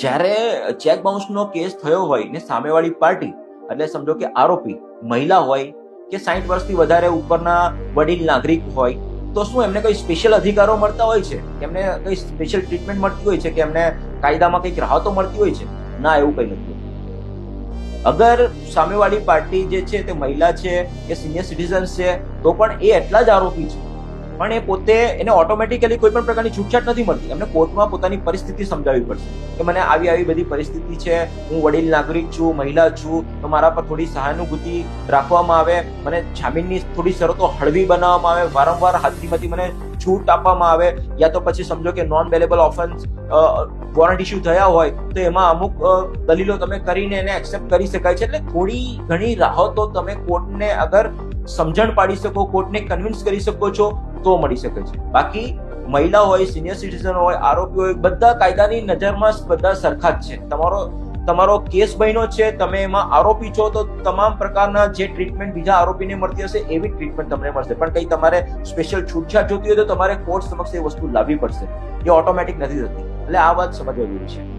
જ્યારે check બાઉન્સનો case થયો હોય ને સામેવાળી પાર્ટી, એટલે સમજો કે આરોપી મહિલા હોય કે સાઠ વર્ષથી વધારે ઉપરના વડીલ નાગરિક હોય, તો શું એમને કોઈ સ્પેશિયલ અધિકારો મળતા હોય છે? એમને કઈ સ્પેશિયલ ટ્રીટમેન્ટ મળતી હોય છે? કે એમને કાયદામાં કંઈક રાહતો મળતી હોય છે? ના, એવું કંઈ નથી. અગર સામેવાળી પાર્ટી જે છે તે મહિલા છે કે સિનિયર સિટીઝન છે, તો પણ એ એટલા જ આરોપી છે પણ એ પોતે એને ઓટોમેટિકલી કોઈ પણ પ્રકારની છૂટછાટ નથી મળતી. એમને કોર્ટમાં પોતાની પરિસ્થિતિ સમજાવવી પડશે કે મને આવી આવી બધી પરિસ્થિતિ છે, હું વડીલ નાગરિક છું, મહિલા છું, તો મારા પર થોડી સહાનુભૂતિ રાખવામાં આવે, મને જામીનની થોડી શરતો હળવી બનાવવામાં આવે, વારંવાર હાજરીમાંથી મને છૂટ આપવામાં આવે, યા તો પછી સમજો કે non bailable offence warrant issue થયા હોય, તો એમાં અમુક દલીલો તમે કરીને એને એક્સેપ્ટ કરી શકાય છે. એટલે થોડી ઘણી રાહતો તમે કોર્ટને અગર સમજણ પાડી શકો, કોર્ટને કન્વિન્સ કરી શકો છો તો મળી શકે છે. બાકી મહિલા હોય સિનિયર સિટીઝન હોય, આરોપી હોય, બધા કાયદાની નજરમાં બધા સરખા જ છે. તમારો તમારો કેસ બન્યો છે, તમે એમાં આરોપી છો, તો તમામ પ્રકારના જે ટ્રીટમેન્ટ બીજા આરોપીને મળતી હશે, એવી ટ્રીટમેન્ટ તમને મળશે. પણ કઈ તમારે સ્પેશિયલ છૂટછાટ જોતી હોય તો તમારે કોર્ટ સમક્ષ એ વસ્તુ લાવવી પડશે. એ ઓટોમેટિક નથી થતી. એટલે આ વાત સમજવા જેવી છે.